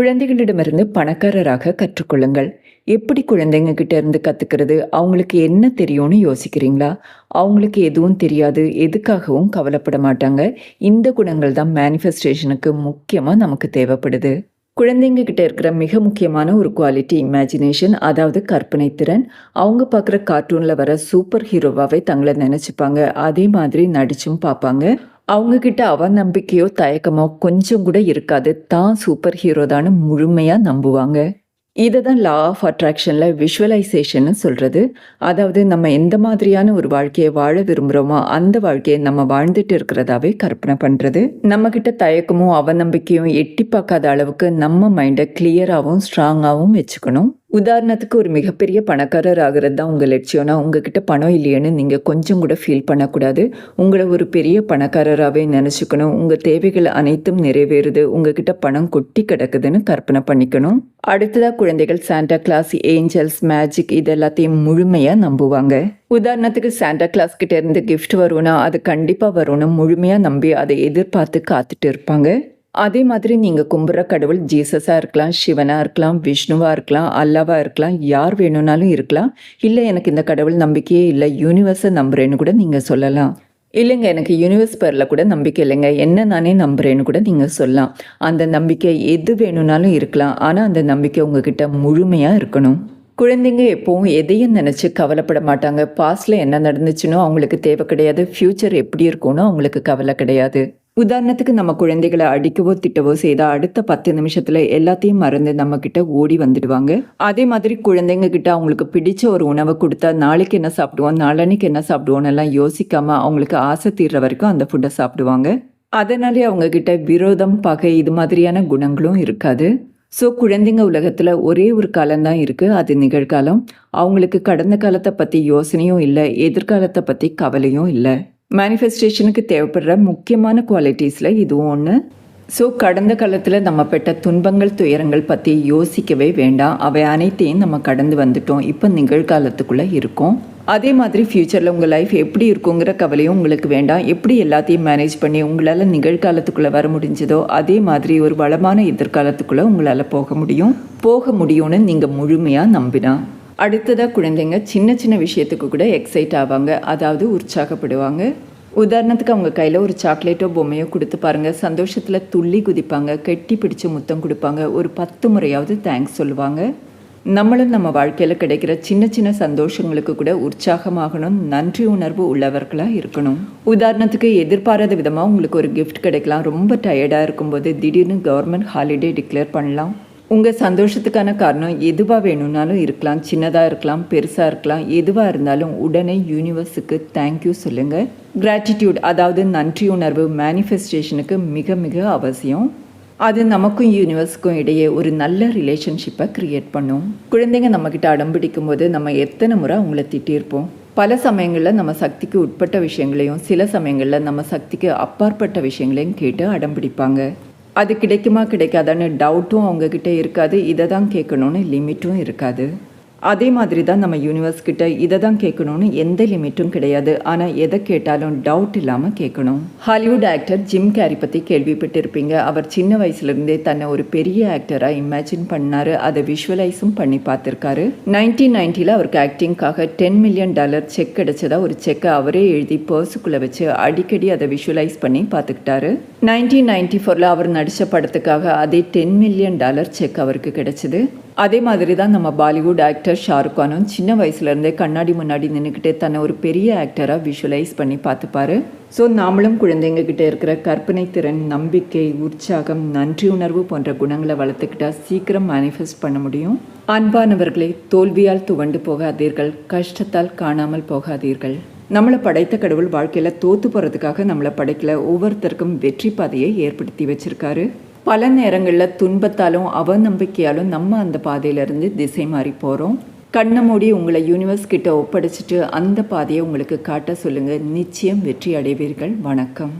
குழந்தைகளிடமிருந்து பணக்காரராக கற்றுக்கொள்ளுங்கள். எப்படி குழந்தைங்க கிட்ட இருந்து கத்துக்கிறது? அவங்களுக்கு என்ன தெரியும்னு யோசிக்கிறீங்களா? அவங்களுக்கு எதுவும் தெரியாது. எதுக்காகவும் கவலைப்பட மாட்டாங்க. இந்த குணங்கள் தான் மேனிஃபெஸ்டேஷனுக்கு முக்கியமாக நமக்கு தேவைப்படுது. குழந்தைங்க கிட்ட இருக்கிற மிக முக்கியமான ஒரு குவாலிட்டி இமேஜினேஷன் அதாவது கற்பனை திறன் அவங்க பார்க்குற கார்ட்டூனில் வர சூப்பர் ஹீரோவாகவே தங்களை நினச்சிப்பாங்க. அதே மாதிரி நடிச்சும் பார்ப்பாங்க. அவங்க கிட்ட அவநம்பிக்கையோ தயக்கமோ கொஞ்சம் கூட இருக்காது. தான் சூப்பர் ஹீரோ தான் முழுமையாக நம்புவாங்க. இதை தான் லா ஆஃப் அட்ராக்ஷனில் விஷுவலைசேஷன்னு சொல்கிறது அதாவது நம்ம எந்த மாதிரியான ஒரு வாழ்க்கையை வாழ விரும்புகிறோமோ அந்த வாழ்க்கையை நம்ம வாழ்ந்துட்டு இருக்கிறதாவே கற்பனை பண்ணுறது நம்மக்கிட்ட தயக்கமும் அவநம்பிக்கையும் எட்டி பார்க்காத அளவுக்கு நம்ம மைண்டை கிளியராகவும் ஸ்ட்ராங்காகவும் வச்சுக்கணும். உதாரணத்துக்கு ஒரு மிகப்பெரிய பணக்காரர் ஆகிறது தான் உங்கள் லட்சியம்னா உங்ககிட்ட பணம் இல்லையேன்னு நீங்கள் கொஞ்சம் கூட ஃபீல் பண்ணக்கூடாது. உங்களை ஒரு பெரிய பணக்காரராகவே நினச்சிக்கணும். உங்கள் தேவைகள் அனைத்தும் நிறைவேறுது. உங்ககிட்ட பணம் கொட்டி கிடக்குதுன்னு கற்பனை பண்ணிக்கணும். அடுத்ததாக குழந்தைகள் சாண்டா கிளாஸ் ஏஞ்சல்ஸ் மேஜிக் இது எல்லாத்தையும் முழுமையாக நம்புவாங்க. உதாரணத்துக்கு சாண்டா கிளாஸ் கிட்டேருந்து கிஃப்ட் வரும்னா அது கண்டிப்பாக வரும்னு முழுமையாக நம்பி அதை எதிர்பார்த்து காத்துட்டு இருப்பாங்க. அதே மாதிரி நீங்கள் கும்பிட்ற கடவுள் ஜீசஸாக இருக்கலாம் சிவனாக இருக்கலாம் விஷ்ணுவாக இருக்கலாம் அல்லாவாக இருக்கலாம் யார் வேணும்னாலும் இருக்கலாம். இல்லை எனக்கு இந்த கடவுள் நம்பிக்கையே இல்லை யூனிவர்ஸை நம்புறேன்னு கூட நீங்கள் சொல்லலாம். இல்லைங்க எனக்கு யூனிவர்ஸ் பேரில் கூட நம்பிக்கை இல்லைங்க. என்ன நானே நம்புறேன்னு கூட நீங்கள் சொல்லலாம். அந்த நம்பிக்கை எது வேணும்னாலும் இருக்கலாம். ஆனால் அந்த நம்பிக்கை உங்ககிட்ட முழுமையாக இருக்கணும். குழந்தைங்க எப்போவும் எதையும் நினச்சி கவலைப்பட மாட்டாங்க. பாஸ்டில் என்ன நடந்துச்சுனோ அவங்களுக்கு தேவை கிடையாது. ஃப்யூச்சர் எப்படி இருக்கும்னு அவங்களுக்கு கவலை கிடையாது. உதாரணத்துக்கு நம்ம குழந்தைகளை அடிக்கவோ திட்டவோ செய்தால் அடுத்த பத்து நிமிஷத்தில் எல்லாத்தையும் மறந்து நம்ம கிட்ட ஓடி வந்துடுவாங்க. அதே மாதிரி குழந்தைங்க கிட்ட அவங்களுக்கு பிடிச்ச ஒரு உணவை கொடுத்தா நாளைக்கு என்ன சாப்பிடுவோம் நாளன்னைக்கு என்ன சாப்பிடுவோம் எல்லாம் யோசிக்காம அவங்களுக்கு ஆசை தீர்ற வரைக்கும் அந்த ஃபுட்டை சாப்பிடுவாங்க. அதனாலே அவங்க கிட்ட விரோதம் பகை இது மாதிரியான குணங்களும் இருக்காது. ஸோ குழந்தைங்க உலகத்தில் ஒரே ஒரு காலம்தான் இருக்குது அது நிகழ்காலம். அவங்களுக்கு கடந்த காலத்தை பற்றி யோசனையும் இல்லை எதிர்காலத்தை பற்றி கவலையும் இல்லை. மேனிஃபெஸ்டேஷனுக்கு தேவைப்படுற முக்கியமான குவாலிட்டிஸில் இதுவும் ஒன்று ஸோ கடந்த காலத்தில் நம்ம பெற்ற துன்பங்கள் துயரங்கள் பற்றி யோசிக்கவே வேண்டாம். அவை அனைத்தையும் நம்ம கடந்து வந்துட்டோம். இப்போ நிகழ்காலத்துக்குள்ளே இருக்கோம். அதே மாதிரி ஃப்யூச்சரில் உங்கள் லைஃப் எப்படி இருக்குங்கிற கவலையும் உங்களுக்கு வேண்டாம். எப்படி எல்லாத்தையும் மேனேஜ் பண்ணி உங்களால் நிகழ்காலத்துக்குள்ளே வர முடிஞ்சதோ அதே மாதிரி ஒரு வளமான எதிர்காலத்துக்குள்ளே உங்களால் போக முடியும். போக முடியும்னு நீங்கள் முழுமையாக நம்பினா. அடுத்ததாக குழந்தைங்க சின்ன சின்ன விஷயத்துக்கு கூட எக்ஸைட் ஆவாங்க. அதாவது உற்சாகப்படுவாங்க. உதாரணத்துக்கு அவங்க கையில் ஒரு சாக்லேட்டோ பொம்மையோ கொடுத்து பாருங்கள் சந்தோஷத்தில் துள்ளி குதிப்பாங்க. கெட்டி பிடிச்சு முத்தம் கொடுப்பாங்க. ஒரு பத்து முறையாவது தேங்க்ஸ் சொல்லுவாங்க. நம்மளும் நம்ம வாழ்க்கையில் கிடைக்கிற சின்ன சின்ன சந்தோஷங்களுக்கு கூட உற்சாகமாகணும். நன்றி உணர்வு உள்ளவர்களாக இருக்கணும். உதாரணத்துக்கு எதிர்பாராத விதமாக உங்களுக்கு ஒரு கிஃப்ட் கிடைக்கலாம். ரொம்ப டயர்டாக இருக்கும்போது திடீர்னு கவர்மெண்ட் ஹாலிடே டிக்ளேர் பண்ணலாம். உங்கள் சந்தோஷத்துக்கான காரணம் எதுவாக வேணும்னாலும் இருக்கலாம் சின்னதாக இருக்கலாம் பெருசாக இருக்கலாம் எதுவாக இருந்தாலும் உடனே யூனிவர்ஸுக்கு தேங்க்யூ சொல்லுங்கள் கிராட்டிடியூட் அதாவது நன்றி உணர்வு மேனிஃபெஸ்டேஷனுக்கு மிக மிக அவசியம். அது நமக்கும் யூனிவர்ஸுக்கும் இடையே ஒரு நல்ல ரிலேஷன்ஷிப்பை க்ரியேட் பண்ணும். குழந்தைங்க நம்மக்கிட்ட அடம்பிடிக்கும் போது நம்ம எத்தனை முறை அவங்கள திட்டியிருப்போம். பல சமயங்களில் நம்ம சக்திக்கு உட்பட்ட விஷயங்களையும் சில சமயங்களில் நம்ம சக்திக்கு அப்பாற்பட்ட விஷயங்களையும் கேட்டு அடம்பிடிப்பாங்க அது கிடைக்குமா கிடைக்காதான்னு டவுட்டும் அவங்கக்கிட்ட இருக்காது. இதை தான் கேட்கணுன்னு லிமிட்டும் இருக்காது. அதே மாதிரி தான் நம்ம யூனிவர்ஸ் கிட்ட இதை தான் கேட்கணும்னு எந்த லிமிட்டும் கிடையாது. ஆனால் எதை கேட்டாலும் டவுட் இல்லாமல் கேட்கணும். ஹாலிவுட் ஆக்டர் ஜிம் கேரி பற்றி கேள்விப்பட்டிருப்பீங்க. அவர் சின்ன வயசுலேருந்தே தன்னை ஒரு பெரிய ஆக்டராக இமேஜின் பண்ணார். அதை விஷுவலைஸும் பண்ணி பார்த்துருக்காரு. நைன்டீன் நைன்ட்டியில் அவருக்கு ஆக்டிங்காக டென் மில்லியன் டாலர் செக் கிடைச்சதா ஒரு செக்கை அவரே எழுதி பர்ஸுக்குள்ளே வச்சு அடிக்கடி அதை விஷுவலைஸ் பண்ணி பார்த்துக்கிட்டாரு. நைன்டீன் நைன்டி ஃபோரில் அவர் நடித்த படத்துக்காக அதே டென் மில்லியன் டாலர் செக் அவருக்கு கிடைச்சிது. அதே மாதிரி தான் நம்ம பாலிவுட் ஆக்டர் ஷாருக் கானும் சின்ன வயசுலேருந்தே கண்ணாடி முன்னாடி நின்றுக்கிட்டு தன்னை ஒரு பெரிய ஆக்டராக விஷுவலைஸ் பண்ணி பார்த்துப்பாரு. ஸோ நாமளும் குழந்தைங்ககிட்ட இருக்கிற கற்பனை திறன் நம்பிக்கை உற்சாகம் நன்றி உணர்வு போன்ற குணங்களை வளர்த்துக்கிட்டா சீக்கிரம் மேனிஃபெஸ்ட் பண்ண முடியும். அன்பானவர்களை தோல்வியால் துவண்டு போகாதீர்கள் கஷ்டத்தால் காணாமல் போகாதீர்கள். நம்மளை படைத்த கடவுள் வாழ்க்கையில் தோத்து போகிறதுக்காக நம்மளை படைக்கல ஒவ்வொருத்தருக்கும் வெற்றி பாதையை ஏற்படுத்தி வச்சிருக்காரு. பல நேரங்களில் துன்பத்தாலும் அவநம்பிக்கையாலும் நம்ம அந்த பாதையிலேருந்து திசை மாறி போகிறோம் கண்ணை மூடி உங்களை யூனிவர்ஸ் கிட்ட ஒப்படைச்சிட்டு அந்த பாதையை உங்களுக்கு காட்ட சொல்லுங்கள் நிச்சயம் வெற்றி அடைவீர்கள். வணக்கம்.